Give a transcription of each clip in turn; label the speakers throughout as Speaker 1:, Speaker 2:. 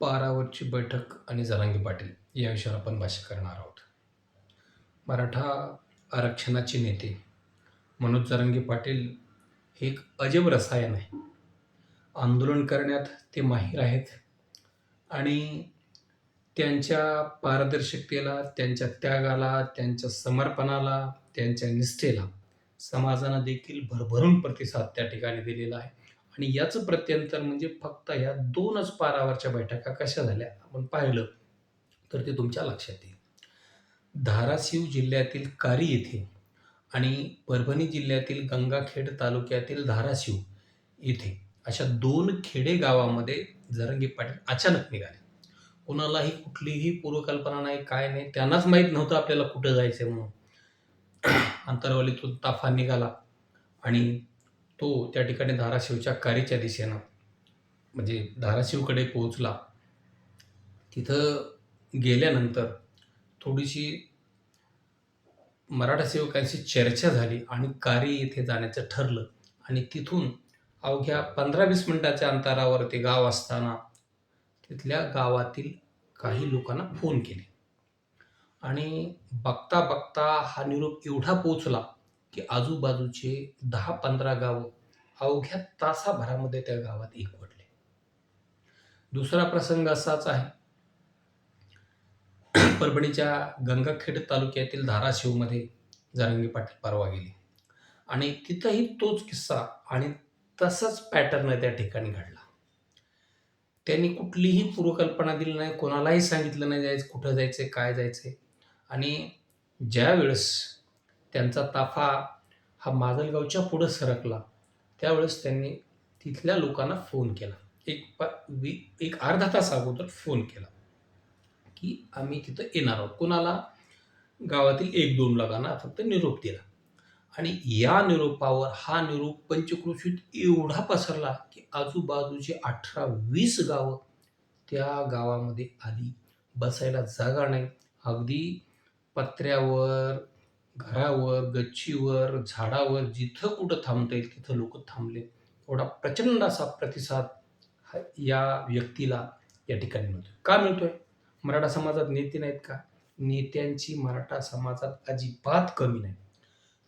Speaker 1: पारावरची बैठक आणि जरांगी पाटील या विषयावर आपण भाष्य करणार आहोत. मराठा आरक्षणाचे नेते मनोज जरांगी पाटील हे एक अजब रसायन आहे. आंदोलन करण्यात ते माहीर आहेत आणि त्यांच्या पारदर्शकतेला त्यांच्या त्यागाला त्यांच्या समर्पणाला त्यांच्या निष्ठेला समाजानं देखील भरभरून प्रतिसाद त्या ठिकाणी दिलेला आहे. आणि याचं प्रत्यंतर म्हणजे फक्त ह्या दोनच पारावरच्या बैठका कशा झाल्या? आपण पाहिलं तर ते तुमच्या लक्षात येईल. धाराशिव जिल्ह्यातील कारी येथे आणि परभणी जिल्ह्यातील गंगाखेड तालुक्यातील धाराशिव येथे अशा दोन खेडे गावामध्ये जरंगी पाटील अचानक निघाले. कोणालाही कुठलीही पूर्वकल्पना नाही काय नाही त्यांनाच माहीत नव्हतं आपल्याला कुठं जायचं म्हणून. अंतरवलीतून ताफा निघाला आणि तो त्या ठिकाणी धाराशिवच्या कारीच्या दिशेनं म्हणजे धाराशिवकडे पोहोचला. तिथं गेल्यानंतर थोडीशी मराठा सेवकांशी चर्चा झाली आणि कारी येथे जाण्याचं ठरलं. आणि तिथून अवघ्या पंधरा वीस मिनटाच्या अंतरावर ते गाव असताना तिथल्या गावातील काही लोकांना फोन केले. आणि बघता बघता हा निरोप एवढा पोचला की आजूबाजूचे दहा पंधरा गावं अवघ्या तासाभरामध्ये त्या गावात एकवटले. दुसरा प्रसंग असाच आहे. परभणीच्या गंगाखेड तालुक्यातील धाराशिवमध्ये जारंगी पाटील परवा गेले. आणि तिथंही तोच किस्सा आणि तसाच पॅटर्न त्या ठिकाणी घडला. त्यांनी कुठलीही पूर्वकल्पना दिली नाही कोणालाही सांगितलं नाही जायचं कुठं जायचं काय जायचं आणि ज्या वेळेस त्यांचा ताफा हा माजलगावच्या पुढं सरकला. त्यावेळेस त्यांनी तिथल्या लोकांना फोन केला. एक प वी एक अर्धा तास अगोदर फोन केला की आम्ही तिथं येणार आहोत. कोणाला? गावातील एक दोन लोकांना फक्त निरोप दिला. आणि या निरोपावर हा निरोप पंचक्रोशीत एवढा पसरला की आजूबाजूची अठरा वीस गावं त्या गावामध्ये आली. बसायला जागा नाही. अगदी पत्र्यावर घरावर गच्चीवर झाडावर जिथं कुठं थांबता येईल तिथं लोक थांबले. एवढा प्रचंड असा प्रतिसाद हा या व्यक्तीला या ठिकाणी मिळतोय. का मिळतोय? मराठा समाजात नेते नाहीत का? नेत्यांची मराठा समाजात अजिबात कमी नाही.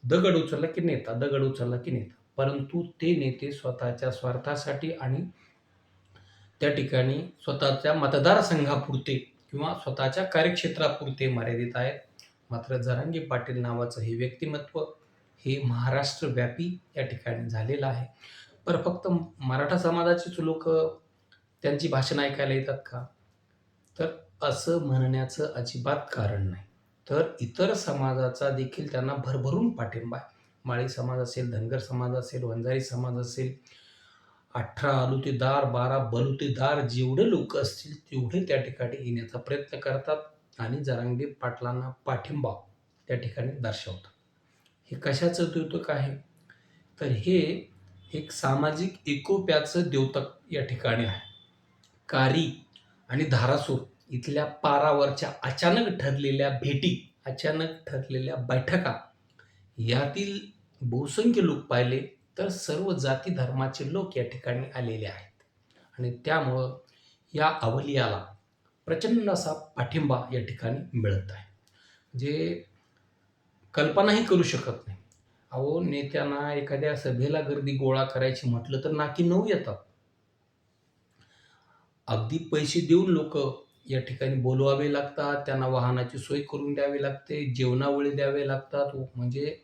Speaker 1: दगड उचलला की नेता दगड उचलला की नेता. परंतु ते नेते स्वतःच्या स्वार्थासाठी आणि त्या ठिकाणी स्वतःच्या मतदारसंघापुरते किंवा स्वतःच्या कार्यक्षेत्रापुरते मर्यादित आहेत. मात्र जरांगी पाटील नावाचं हे व्यक्तिमत्व हे महाराष्ट्रव्यापी या ठिकाणी झालेलं आहे. पर फक्त मराठा समाजाचेच लोक त्यांची भाषण ऐकायला येतात का? तर असं म्हणण्याचं अजिबात कारण नाही. तर इतर समाजाचा देखील त्यांना भरभरून पाठिंबा आहे. माळी समाज असेल धनगर समाज असेल वंजारी समाज असेल अठरा अलुतेदार बारा बलुतेदार जेवढे लोक असतील तेवढे त्या ठिकाणी येण्याचा प्रयत्न करतात. आणि जरांगे पाटलांना पाठिंबा त्या ठिकाणी दर्शवतात. हे कशाचं द्योतक आहे? तर हे एक सामाजिक एकोप्याचं द्योतक या ठिकाणी आहे. कारी आणि धारासूर इथल्या पारावरच्या अचानक ठरलेल्या भेटी अचानक ठरलेल्या बैठका यातील बहुसंख्य लोक पाहिले तर सर्व जाती धर्माचे लोक या ठिकाणी आलेले आहेत. आणि त्यामुळं या अवलियाला प्रचंड असा पाठिंबा या ठिकाणी मिळत आहे. जे कल्पनाही करू शकत नाही. अहो नेत्यांना एखाद्या सभेला गर्दी गोळा करायची म्हटलं तर नाकी नऊ येतात. अगदी पैसे देऊन लोक या ठिकाणी बोलवावे लागतात त्यांना वाहनाची सोय करून द्यावी लागते जेवणावळी द्यावे लागतात. हो, म्हणजे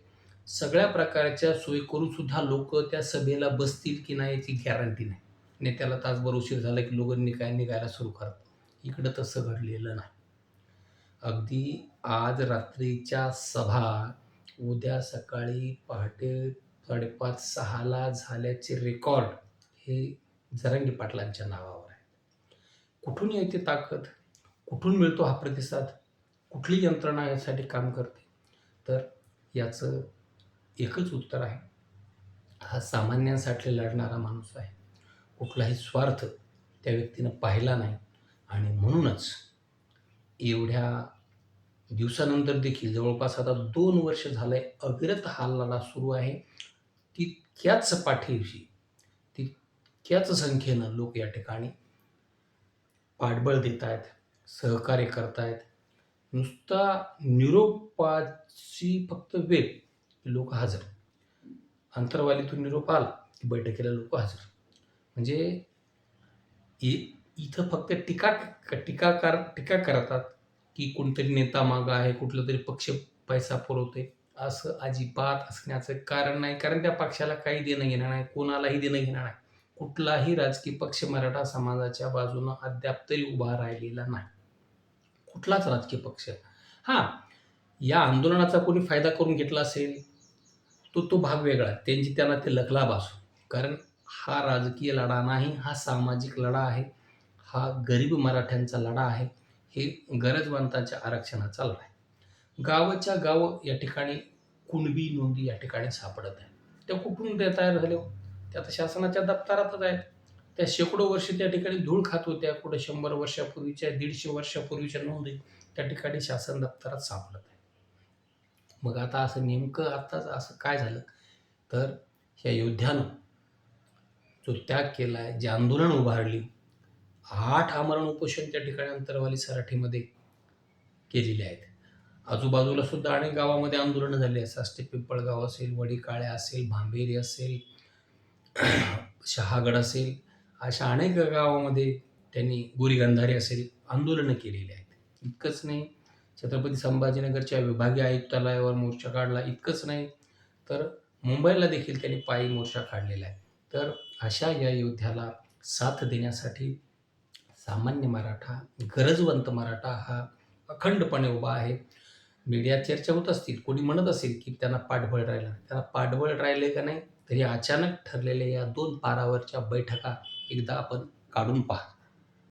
Speaker 1: सगळ्या प्रकारच्या सोयी करून सुद्धा लोक त्या सभेला बसतील की नाही याची गॅरंटी नाही. नेत्याला तासभर उशीर झाला की लोक निकाय निघायला सुरू करतात. इकडं तसं घडलेलं नाही. अगदी आज रात्रीच्या सभा उद्या सकाळी पहाटे साडेपाच सहाला झाल्याचे रेकॉर्ड हे जरंगी पाटलांच्या नावावर आहे कुठून येते ताकद? कुठून मिळतो हा प्रतिसाद? कुठली यंत्रणा यासाठी काम करते? तर याचं एकच उत्तर आहे. हा सामान्यांसाठी लढणारा माणूस आहे. कुठलाही स्वार्थ त्या व्यक्तीनं पाहिला नाही. आणि म्हणूनच एवढ्या दिवसानंतर देखील जवळपास आता दोन वर्ष झालंय अविरत हा लढा सुरू आहे. तितक्याच पाठीशी तितक्याच संख्येनं लोक या ठिकाणी पाठबळ देत आहेत सहकार्य करत आहेत नुसता निरोपाची फक्त वेळ लोक हजर. अंतरवालीतून निरोप आला की बैठकीला लोक हजर. म्हणजे इथं फक्त टीका टीकाकार टीका करतात की कोणतरी नेता मागं आहे कुठलं तरी पक्ष पैसा पुरवते असं अजिबात असण्याचं कारण नाही. कारण त्या पक्षाला काही देणं घेणं नाही कोणालाही देणं घेणं नाही. कुठलाही राजकीय पक्ष मराठा समाजाच्या बाजूनं अद्याप तरी उभा राहिलेला नाही. कुठलाच राजकीय पक्ष. हां या आंदोलनाचा कोणी फायदा करून घेतला असेल तो तो भाग वेगळा त्यांची त्यांना ते लकलाभ असो. कारण हा राजकीय लढा नाही हा सामाजिक लढा आहे. हा गरीब मराठ्यांचा लढा आहे. हे गरजवंतांच्या आरक्षणाचा लढा आहे. गावाच्या गाव या ठिकाणी कुणबी नोंदी या ठिकाणी सापडत आहे. त्या कुठून त्या तयार झाल्या त्या आता शासनाच्या दप्तरातच आहेत. त्या शेकडो वर्ष त्या ठिकाणी धूळ खात होत्या. कुठं शंभर वर्षापूर्वीच्या दीडशे वर्षापूर्वीच्या नोंदी त्या ठिकाणी शासन दप्तरात सापडत आहे. मग आता असं नेमकं आत्ताच असं काय झालं? तर ह्या योद्ध्यानं जो त्याग केला आहे जे आंदोलन उभारली आठ आमरण उपोषण त्या ठिकाणी अंतरवाली सराठीमध्ये केलेले आहेत. आजूबाजूला सुद्धा अनेक गावामध्ये आंदोलनं झाली. आहेत असते पिंपळगाव असेल वडीकाळे असेल भांबेरी असेल शहागड असेल अशा अनेक गावामध्ये त्यांनी गोरीगंधारी असेल आंदोलनं केलेली आहेत. इतकंच नाही छत्रपती संभाजीनगरच्या विभागीय आयुक्तालयावर मोर्चा काढला इतकंच नाही तर मुंबईला देखील त्यांनी पायी मोर्चा काढलेला आहे. तर अशा या योद्ध्याला साथ देण्यासाठी सामान्य मराठा गरजवंत मराठा हा अखंडपणे उभा आहे. मीडियात चर्चा होत असतील कोणी म्हणत असेल की त्यांना पाठबळ राहिलं त्यांना पाठबळ राहिले का नाही? तरी अचानक ठरलेल्या या दोन पारावरच्या बैठका एकदा आपण काढून पहा